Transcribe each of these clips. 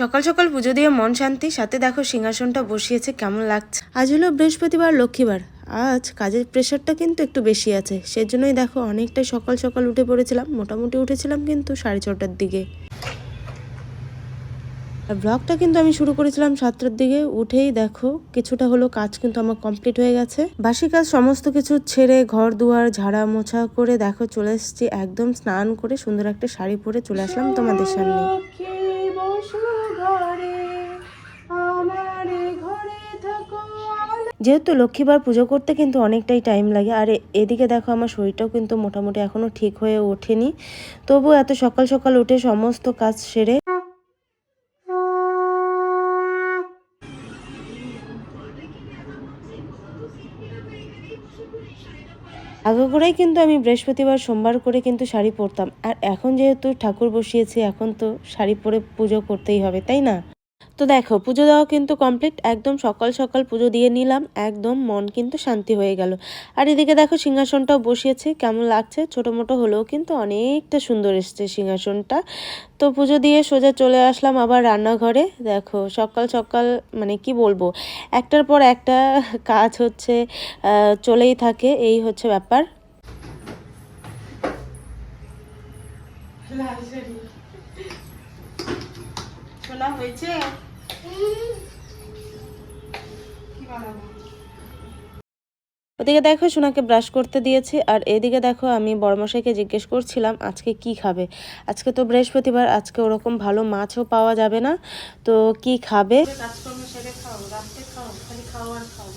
সকাল সকাল পুজো দিয়ে মন শান্তি সাথে দেখো সিংহাসনটা বসিয়েছে কেমন লাগছে? আজ হলো বৃহস্পতিবার লক্ষ্মীবার। আজ কাজের প্রেশারটা কিন্তু একটু বেশি আছে। সেজন্যই দেখো অনেকটাই সকাল সকাল উঠে পড়েছিলাম মোটামুটি উঠেছিলাম কিন্তু সাড়ে ছটার দিকে। আর ব্লগটা কিন্তু আমি শুরু করেছিলাম সাতটার দিকে। উঠেই দেখো কিছুটা হলো কাজ কিন্তু আমার কমপ্লিট হয়ে গেছে। বাসি কাজ সমস্ত কিছু ছেড়ে ঘর দুয়ার ঝাড়া মোছা করে দেখো চলে এসেছি একদম স্নান করে সুন্দর একটা শাড়ি পরে চলে আসলাম তোমাদের সামনে। যেহেতু লক্ষ্মীবার পুজো করতে কিন্তু অনেকটাই টাইম লাগে, আর এদিকে দেখো আমার শরীরটাও কিন্তু মোটামুটি এখনও ঠিক হয়ে ওঠেনি। তবু এত সকাল সকাল উঠে সমস্ত কাজ সেরে আগে করেই কিন্তু আমি বৃহস্পতিবার, সোমবার করে কিন্তু শাড়ি পরতাম। আর এখন যেহেতু ঠাকুর বসিয়েছি, এখন তো শাড়ি পরে পুজো করতেই হবে, তাই না? তো দেখো, পুজো দেওয়া কিন্তু কমপ্লিট একদম সকাল সকাল পুজো দিয়ে নিলাম, একদম মন কিন্তু শান্তি হয়ে গেল। আর এদিকে দেখো, সিংহাসনটাও বসিয়েছি, কেমন লাগছে? ছোটো মোটো হলেও কিন্তু অনেকটা সুন্দর এসছে সিংহাসনটা। তো পুজো দিয়ে সোজা চলে আসলাম আবার রান্নাঘরে। দেখো, সকাল সকাল মানে কি বলব, একটার পর একটা কাজ হচ্ছে চলেই থাকে, এই হচ্ছে ব্যাপার। শোনা হয়েছে? ওদিকে দেখো সোনাকে ব্রাশ করতে দিয়েছি আর এদিকে দেখো আমি বড়মশাইকে জিজ্ঞেস করছিলাম আজকে কি খাবে? আজকে তো বৃহস্পতিবার আজকে ওরকম ভালো মাছও পাওয়া যাবে না তো কি খাবে? খাও রাত্রে খাও খালি খাও আর খাও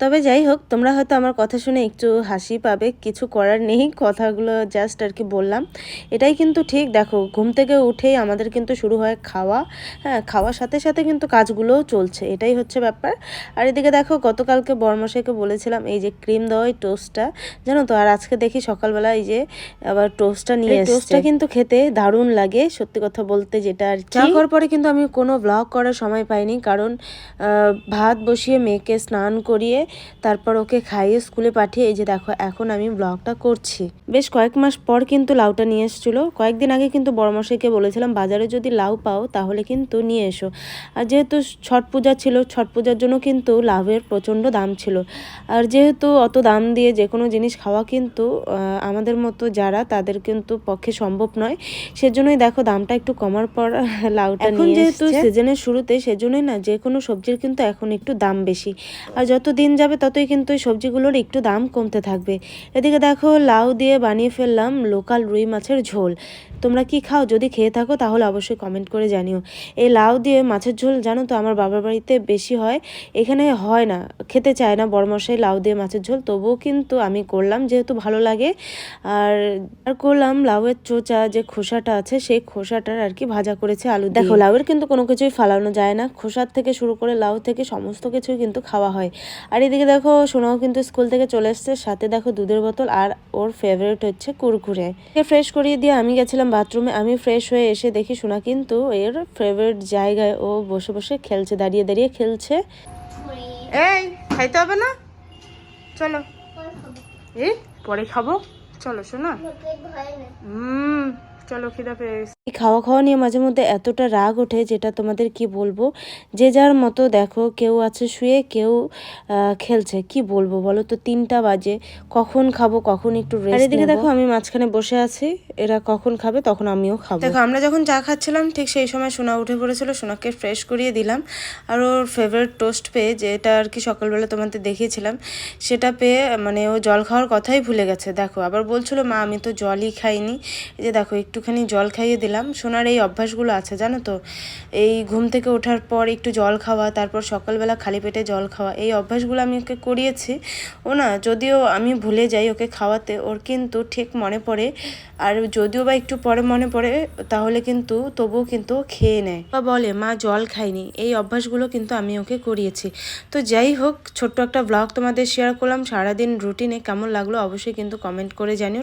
তবে যাই হোক তোমরা হয়তো আমার কথা শুনে একটু হাসি পাবে। কিছু করার নেই কথাগুলো জাস্ট আর কি বললাম। এটাই কিন্তু ঠিক। দেখো ঘুম থেকে উঠেই আমাদের কিন্তু শুরু হয় খাওয়া। হ্যাঁ খাওয়ার সাথে সাথে কিন্তু কাজগুলোও চলছে। এটাই হচ্ছে ব্যাপার। আর এদিকে দেখো গতকালকে বর্মশাইকে বলেছিলাম এই যে ক্রিম দেওয়া এই টোস্টটা। জানো তো আর আজকে দেখি সকালবেলা এই যে আবার টোস্টটা নিয়ে টোস্টটা কিন্তু খেতে দারুণ লাগে সত্যি কথা বলতে যেটা আর চা খাওয়ার পরে কিন্তু আমি কোনো ব্লগ করার সময় পাইনি কারণ ভাত বসিয়ে মেয়েকে স্নান করিয়ে তারপর ওকে খাইয়ে স্কুলে পাঠিয়ে এই যে দেখো এখন আমি ব্লগটা করছি। বেশ কয়েক মাস পর কিন্তু লাউটা নিয়ে এসেছিল। কয়েকদিন আগে কিন্তু বড়মশাইকে বলেছিলাম বাজারে যদি লাউ পাও তাহলে কিন্তু নিয়ে এসো। আর যেহেতু ছট পূজা ছিল ছট পূজার জন্য কিন্তু লাউয়ের প্রচণ্ড দাম ছিল। আর যেহেতু অত দাম দিয়ে যে কোনো জিনিস খাওয়া কিন্তু আমাদের মতো যারা তাদের কিন্তু পক্ষে সম্ভব নয়। সেজন্যই দেখো দামটা একটু কমার পর লাউটা এখন যেহেতু যেহেতু সিজনের শুরুতে সেজন্যই না যে কোনো সবজির কিন্তু এখন একটু দাম বেশি। আর যত দিন যাবে, ততই কিন্তু ওই সবজিগুলোর একটু দাম কমতে থাকবে। এদিকে দেখো, লাউ দিয়ে বানিয়ে ফেললাম লোকাল রুই মাছের ঝোল। তোমরা কি খাও? যদি খেয়ে থাকো, তাহলে অবশ্যই কমেন্ট করে জানিও। এই লাউ দিয়ে মাছের ঝোল, জানো তো, আমার বাবার বাড়িতে বেশি হয়। এখানে হয় না, খেতে চায় না বড়মশাই লাউ দিয়ে মাছের ঝোল। তবুও কিন্তু আমি করলাম, যেহেতু ভালো লাগে। আর আর করলাম লাউয়ের চোচা, যে খোসাটা আছে, সেই খোসাটার আর কি ভাজা করেছে আলু দেখো, লাউয়ের কিন্তু কোনো কিছুই ফালানো যায় না। খোসার থেকে শুরু করে লাউ থেকে সমস্ত কিছুই কিন্তু খাওয়া হয়। আর এদিকে দেখো, সোনাও কিন্তু স্কুল থেকে চলে এসছে। সাথে দেখো দুধের বোতল, আর ওর ফেভারিট হচ্ছে কুরকুরে। ফ্রেশ করিয়ে দিয়ে আমি গেছিলাম বাথরুমে আমি ফ্রেশ হয়ে এসে দেখি সোনা কিন্তু এর ফেভারিট জায়গায় ও বসে বসে খেলছে দাঁড়িয়ে দাঁড়িয়ে খেলছে। এই খাইতে হবে না? চলো। এই পরে খাব। চলো শোনা হুম। চলো খিদা পেয়েছে। এই খাওয়া খাওয়া নিয়ে মাঝে মধ্যে এতটা রাগ ওঠে যেটা তোমাদের কি বলব? যে যার মতো দেখো কেউ আছে শুয়ে কেউ খেলছে। কি বলব বলো তো? তিনটা বাজে। কখন খাব কখন একটু রেস্ট এদিকে দেখো আমি মাঝখানে বসে আছি। এরা কখন খাবে তখন আমিও খাব। দেখো আমরা যখন চা খাচ্ছিলাম ঠিক সেই সময় সোনা উঠে পড়েছিল। সোনাকে ফ্রেশ করিয়ে দিলাম। আর ওর ফেভারিট টোস্ট পেয়ে যেটা আর কি সকালবেলা তোমাদের দেখিয়েছিলাম সেটা পেয়ে মানে ও জল খাওয়ার কথাই ভুলে গেছে। দেখো আবার বলছিল মা আমি তো জলই খাইনি। এই যে দেখো একটুখানি জল খাইয়ে দিলাম। সোনার এই অভ্যাসগুলো আছে, জানো তো? এই ঘুম থেকে ওঠার পর একটু জল খাওয়া, তারপর সকালবেলা খালি পেটে জল খাওয়া, এই অভ্যাসগুলো আমি ওকে করিয়েছি। ও না, যদিও আমি ভুলে যাই ওকে খাওয়াতে, ওর কিন্তু ঠিক মনে পড়ে। আর যদিও বা একটু পরে মনে পড়ে, তাহলে কিন্তু তবুও কিন্তু খেয়ে নেয়। বা বলে, মা, জল খাইনি। এই অভ্যাসগুলো কিন্তু আমি ওকে করিয়েছি। তো যাই হোক, ছোট্ট একটা ব্লগ তোমাদের শেয়ার করলাম। সারাদিন রুটিনে কেমন লাগল অবশ্যই কিন্তু কমেন্ট করে জানিও।